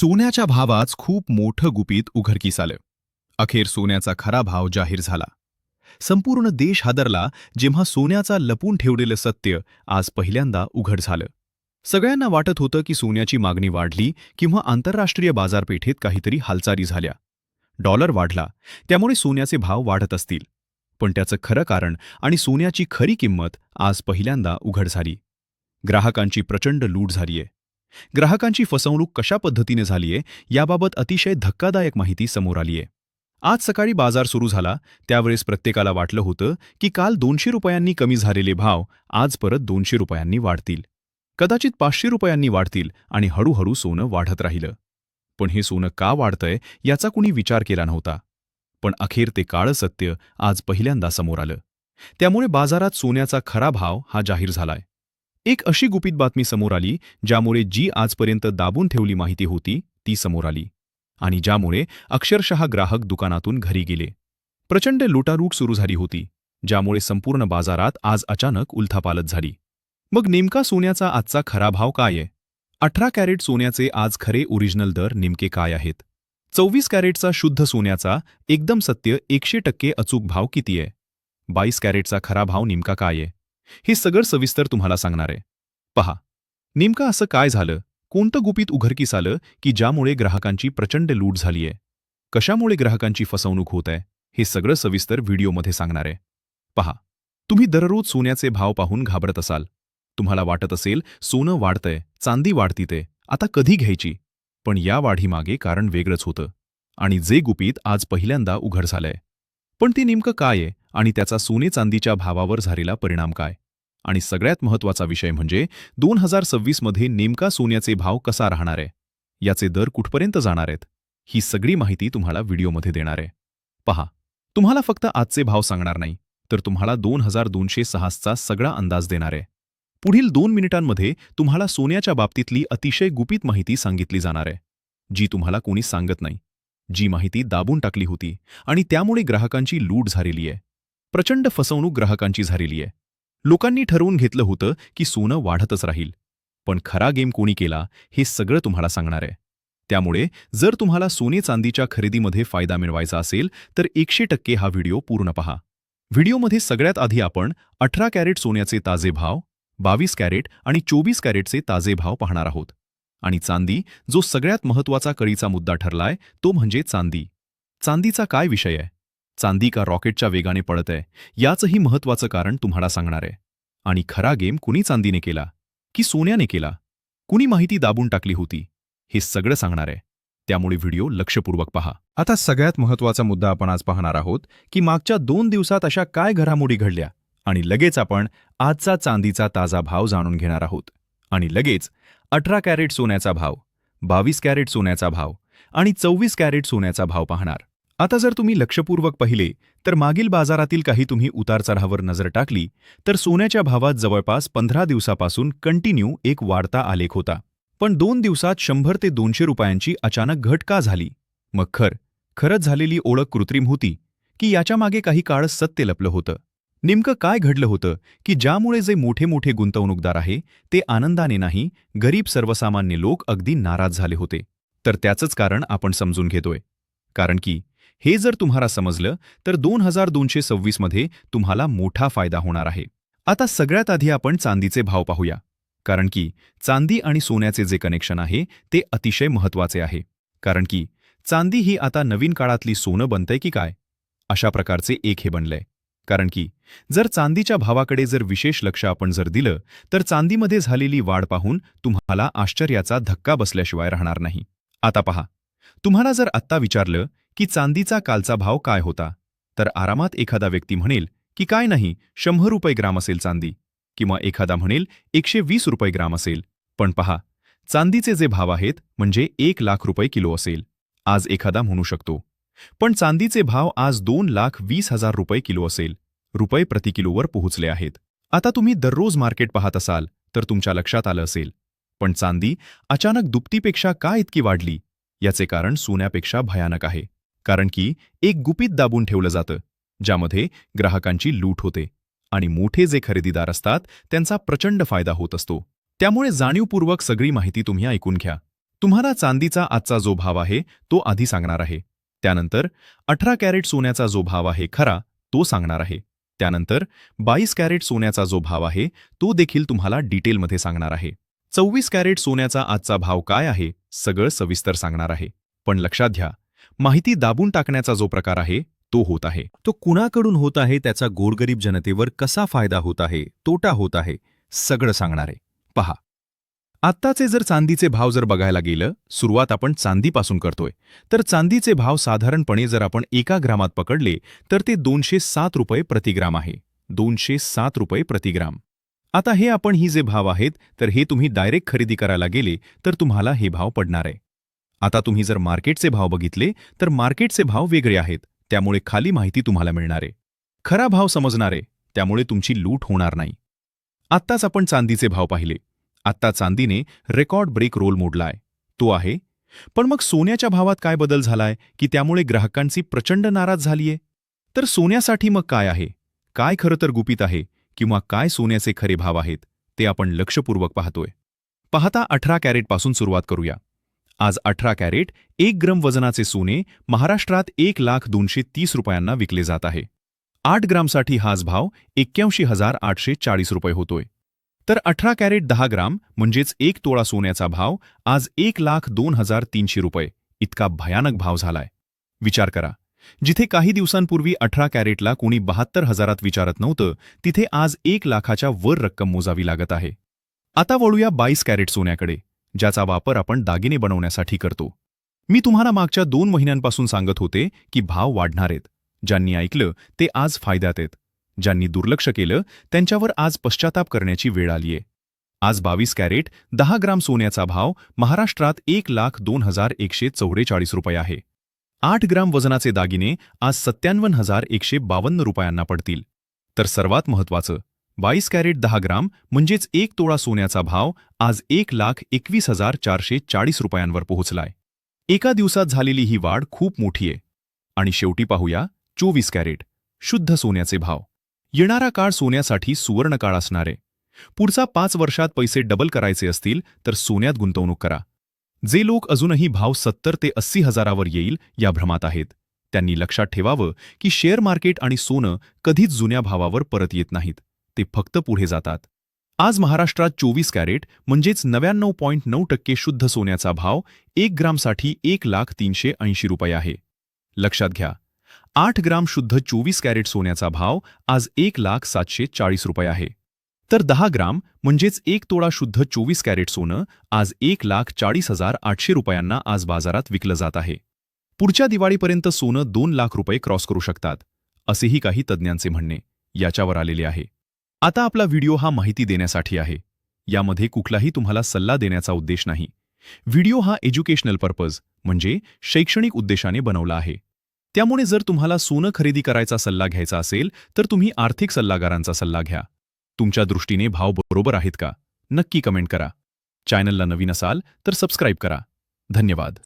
सोन्याच्या भावाच खूप मोठं गुपित उघडकीस आलं. अखेर सोन्याचा खरा भाव जाहीर झाला. संपूर्ण देश हादरला जेव्हा सोन्याचा लपून ठेवलेलं सत्य आज पहिल्यांदा उघड झालं. सगळ्यांना वाटत होतं की सोन्याची मागणी वाढली किंवा आंतरराष्ट्रीय बाजारपेठेत काहीतरी हालचाली झाल्या. डॉलर वाढला त्यामुळे सोन्याचे भाव वाढत असतील. पण त्याचं खरं कारण आणि सोन्याची खरी किंमत आज पहिल्यांदा उघड झाली. ग्राहकांची प्रचंड लूट झालीये. ग्राहकांची फसवणूक कशा पद्धतीने झालीये याबाबत अतिशय धक्कादायक माहिती समोर आलीये. आज सकाळी बाजार सुरू झाला त्यावेळेस प्रत्येकाला वाटलं होतं की काल दोनशे रुपयांनी कमी झालेले भाव आज परत दोनशे रुपयांनी वाढतील. कदाचित पाचशे रुपयांनी वाढतील आणि हळूहळू सोनं वाढत राहिलं. पण हे सोनं का वाढतंय याचा कुणी विचार केला नव्हता. पण अखेर ते काळं सत्य आज पहिल्यांदा समोर आलं. त्यामुळे बाजारात सोन्याचा खरा भाव हा जाहीर झालाय. एक अशी गुपित बातमी समोर आली ज्यामुळे जी आजपर्यंत दाबून ठेवली माहिती होती ती समोर आली. आणि ज्यामुळे अक्षरशः ग्राहक दुकानातून घरी गेले. प्रचंड लुटारूट सुरू झाली होती ज्यामुळे संपूर्ण बाजारात आज अचानक उलथापालत झाली. मग नेमका सोन्याचा आजचा खरा भाव काय आहे? अठरा कॅरेट सोन्याचे आज खरे ओरिजिनल दर नेमके काय आहेत? चोवीस कॅरेटचा शुद्ध सोन्याचा एकदम सत्य एकशे टक्के अचूक भाव किती आहे? बाईस कॅरेटचा खरा भाव नेमका काय आहे? हे सगळं सविस्तर तुम्हाला सांगणार आहे. पहा नेमकं असं काय झालं? कोणतं गुपित उघडकीस आलं की ज्यामुळे ग्राहकांची प्रचंड लूट झालीय कशामुळे ग्राहकांची फसवणूक होत आहे? हे सगळं सविस्तर व्हिडिओमध्ये सांगणार आहे. पहा तुम्ही दररोज सोन्याचे भाव पाहून घाबरत असाल. तुम्हाला वाटत असेल सोनं वाढतंय चांदी वाढती ते आता कधी घ्यायची? पण या वाढीमागे कारण वेगळंच होतं. आणि जे गुपित आज पहिल्यांदा उघड झालंय. पण ते नेमकं काय आहे? आणि त्याचा सोने चांदीच्या भावावर झालेला परिणाम काय? आणि सगळ्यात महत्त्वाचा विषय म्हणजे दोन हजार सव्वीसमध्ये नेमका सोन्याचे भाव कसा राहणार आहे? याचे दर कुठपर्यंत जाणार आहेत? ही सगळी माहिती तुम्हाला व्हिडिओमध्ये देणार आहे. पहा तुम्हाला फक्त आजचे भाव सांगणार नाही तर तुम्हाला दोन हजार दोनशे सहासचा सगळा अंदाज देणार आहे. पुढील दोन मिनिटांमध्ये तुम्हाला सोन्याच्या बाबतीतली अतिशय गुपित माहिती सांगितली जाणार आहे जी तुम्हाला कोणी सांगत नाही जी माहिती दाबून टाकली होती आणि त्यामुळे ग्राहकांची लूट झालेली आहे. प्रचंड फसवणूक ग्राहकांची झालेली आहे. लोकांनी ठरवून घेतलं होतं की सोनं वाढतच राहील. पण खरा गेम कोणी केला हे सगळं तुम्हाला सांगणार आहे. त्यामुळे जर तुम्हाला सोने चांदीच्या खरेदीमध्ये फायदा मिळवायचा असेल तर एकशे टक्के हा व्हिडिओ पूर्ण पहा. व्हिडिओमध्ये सगळ्यात आधी आपण अठरा कॅरेट सोन्याचे ताजे भाव बावीस कॅरेट आणि चोवीस कॅरेटचे ताजे भाव पाहणार आहोत. आणि चांदी जो सगळ्यात महत्त्वाचा कळीचा मुद्दा ठरलाय तो म्हणजे चांदी. चांदीचा काय विषय आहे? चांदी का रॉकेटच्या वेगाने पळत आहे याचंही महत्त्वाचं कारण तुम्हाला सांगणार आहे. आणि खरा गेम कुणी चांदीने केला? की सोन्याने केला? कुणी माहिती दाबून टाकली होती? हे सगळं सांगणार आहे. त्यामुळे व्हिडिओ लक्षपूर्वक पहा. आता सगळ्यात महत्त्वाचा मुद्दा आपण आज पाहणार आहोत की मागच्या दोन दिवसात अशा काय घडामोडी घडल्या? आणि लगेच आपण आजचा चांदीचा ताजा भाव जाणून घेणार आहोत. आणि लगेच अठरा कॅरेट सोन्याचा भाव बावीस कॅरेट सोन्याचा भाव आणि चोवीस कॅरेट सोन्याचा भाव पाहणार. आता जर तुम्ही लक्षपूर्वक पाहिले तर मागील बाजारातील काही तुम्ही उतार चढावर नजर टाकली तर सोन्याच्या भावात जवळपास पंधरा दिवसापासून कंटिन्यू एक वाढता आलेख होता. पण दोन दिवसात शंभर ते दोनशे रुपयांची अचानक घट का झाली? मग खर खरंच झालेली ओळख कृत्रिम होती की याच्यामागे काही काळ सत्य लपलं होतं. नेमकं काय घडलं होतं की ज्यामुळे जे मोठे मोठे गुंतवणूकदार आहे ते आनंदाने नाही गरीब सर्वसामान्य लोक अगदी नाराज झाले होते. तर त्याचंच कारण आपण समजून घेतोय. कारण की हे जर तुम्हाला समजलं तर दोन हजार दोनशे सव्वीसमध्ये तुम्हाला मोठा फायदा होणार आहे. आता सगळ्यात आधी आपण चांदीचे भाव पाहूया. कारण की चांदी आणि सोन्याचे जे कनेक्शन आहे ते अतिशय महत्त्वाचे आहे. कारण की चांदी ही आता नवीन काळातली सोनं बनतंय की काय? अशा प्रकारचे एक हे बनलंय. कारण की जर चांदीच्या भावाकडे जर विशेष लक्ष आपण जर दिलं तर चांदीमध्ये झालेली वाढ पाहून तुम्हाला आश्चर्याचा धक्का बसल्याशिवाय राहणार नाही. आता पहा. तुम्हाला जर आत्ता विचारलं की चांदीचा कालचा भाव काय होता? तर आरामात एखादा व्यक्ती म्हणेल की काय नाही शंभर रुपये ग्राम असेल चांदी. किंवा एखादा म्हणेल एकशे वीस रुपये ग्राम असेल. पण पहा चांदीचे जे भाव आहेत म्हणजे एक लाख रुपये किलो असेल. आज एखादा म्हणू शकतो. पण चांदीचे भाव आज दोन लाख वीस हजार रुपये किलो असेल. रुपये प्रति किलोवर पोहोचले आहेत. आता तुम्ही दररोज मार्केट पाहत असाल तर तुमच्या लक्षात आलं असेल. पण चांदी अचानक दुपटीपेक्षा का इतकी वाढली? याचे कारण सोन्यापेक्षा भयानक आहे. कारण की एक गुपित दाबून ठेवलं जातं ज्यामध्ये ग्राहकांची लूट होते आणि मोठे जे खरेदीदार असतात त्यांचा प्रचंड फायदा होत असतो. त्यामुळे जाणीवपूर्वक सगळी माहिती तुम्ही ऐकून घ्या. तुम्हाला चांदीचा आजचा जो भाव आहे तो आधी सांगणार आहे. त्यानंतर अठरा कॅरेट सोन्याचा जो भाव आहे खरा तो सांगणार आहे. त्यानंतर बावीस कॅरेट सोन्याचा जो भाव आहे तो देखील तुम्हाला डिटेलमध्ये सांगणार आहे. चोवीस कॅरेट सोन्याचा आजचा भाव काय आहे सगळं सविस्तर सांगणार आहे. पण लक्षात घ्या माहिती दाबून टाकण्याचा जो प्रकार आहे तो होत आहे. तो कुणाकडून होत आहे त्याचा गोरगरीब जनतेवर कसा फायदा होत आहे तोटा होत आहे सगळं सांगणार. आहे पहा. आत्ताचे जर चांदीचे भाव जर बघायला गेलं सुरुवात आपण चांदीपासून करतोय. तर चांदीचे भाव साधारणपणे जर आपण एका ग्रामात पकडले तर ते दोनशे सात रुपये प्रतिग्राम आहे. दोनशे सात रुपये प्रतिग्राम आता हे आपण ही जे भाव आहेत तर हे तुम्ही डायरेक्ट खरेदी करायला गेले तर तुम्हाला हे भाव पडणार आहे. आता तुम्ही जर मार्केटचे भाव बघितले तर मार्केटचे भाव वेगळे आहेत. त्यामुळे खाली माहिती तुम्हाला मिळणारे. खरा भाव समजणारे त्यामुळे तुमची लूट होणार नाही. आत्ताच आपण चांदीचे भाव पाहिले. आत्ता चांदीने रेकॉर्ड ब्रेक रोल मोडलाय. तो आहे पण मग सोन्याच्या भावात काय बदल झालाय? की त्यामुळे ग्राहकांची प्रचंड नाराज झालीये? तर सोन्यासाठी मग काय आहे? काय खरं तर गुपित आहे? किंवा काय सोन्याचे खरे भाव आहेत? ते आपण लक्षपूर्वक पाहतोय. पाहता अठरा कॅरेटपासून सुरुवात करूया. आज अठरा कॅरेट एक ग्रम वजनाचे सोने महाराष्ट्रात एक लाख दोनशे तीस रुपयांना विकले जात आहे. आठ ग्रामसाठी हाच भाव एक्क्याऐंशी हजार आठशे चाळीस रुपये होतोय. तर अठरा कॅरेट दहा ग्राम म्हणजेच एक तोळा सोन्याचा भाव आज एक लाख दोन हजार तीनशे रुपये. इतका भयानक भाव झालाय. विचार करा. जिथे काही दिवसांपूर्वी अठरा कॅरेटला कोणी बहात्तर हजारात विचारत नव्हतं तिथे आज एक लाखाच्या वर रक्कम मोजावी लागत आहे. आता वळूया बाईस कॅरेट सोन्याकडे. ज्याचा वापर आपण दागिने बनवण्यासाठी करतो. मी तुम्हाला मागच्या दोन महिन्यांपासून सांगत होते की भाव वाढणार आहेत. ज्यांनी ऐकलं ते आज फायद्यात आहेत. ज्यांनी दुर्लक्ष केलं त्यांच्यावर आज पश्चाताप करण्याची वेळ आलीय. आज बावीस कॅरेट दहा ग्राम सोन्याचा भाव महाराष्ट्रात एक लाख दोन हजार एकशे चौवेचाळीस रुपये आहे. आठ ग्राम वजनाचे दागिने आज सत्त्याण्णव हजार एकशे बावन्न रुपयांना पडतील. तर सर्वात महत्त्वाचं बावीस कॅरेट दहा ग्राम म्हणजेच एक तोळा सोन्याचा भाव आज एक लाख एकवीस हजार चारशे चाळीस रुपयांवर पोहोचलाय. एका दिवसात झालेली ही वाढ खूप मोठी आहे. आणि शेवटी पाहूया चोवीस कॅरेट शुद्ध सोन्याचे भाव. येणारा काळ सोन्यासाठी सुवर्णकाळ असणारे असणार आहे. पुढचा पाच वर्षात पैसे डबल करायचे असतील तर सोन्यात गुंतवणूक करा. जे लोक अजूनही भाव सत्तर ते अस्सी हजारावर येईल या भ्रमात आहेत. त्यांनी लक्षात ठेवावं की शेअर मार्केट आणि सोनं कधीच जुन्या भावावर परत येत नाहीत. ते फक्त पुढे जातात. आज महाराष्ट्रात चोवीस कॅरेट म्हणजेच नव्याण्णव पॉईंट नऊ टक्के शुद्ध सोन्याचा भाव एक ग्रामसाठी एक लाख तीनशे ऐंशी रुपये आहे. लक्षात घ्या आठ ग्राम शुद्ध चोवीस कॅरेट सोन्याचा भाव आज एक लाख सातशे चाळीस रुपये आहे. तर दहा ग्राम म्हणजेच एक तोळा शुद्ध चोवीस कॅरेट सोनं आज एक लाख चाळीस हजार आठशे रुपयांना आज बाजारात विकलं जात आहे. पुढच्या दिवाळीपर्यंत सोनं दोन लाख रुपये क्रॉस करू शकतात असेही काही तज्ज्ञांचे म्हणणे याच्यावर आलेले आहे. आता आपला व्हिडिओ हा माहिती देण्यासाठी आहे. यामध्ये कुठलाही तुम्हाला सल्ला देण्याचा उद्देश नाही. व्हिडिओ हा एज्युकेशनल पर्पज म्हणजे शैक्षणिक उद्देशाने बनवला आहे. त्यामुळे जर तुम्हाला सोनं खरेदी करायचा सल्ला घ्यायचा असेल तर तुम्ही आर्थिक सल्लागारांचा सल्ला घ्या. तुमच्या दृष्टीने भाव बरोबर आहेत का? नक्की कमेंट करा. चॅनलला नवीन असाल तर सबस्क्राईब करा. धन्यवाद.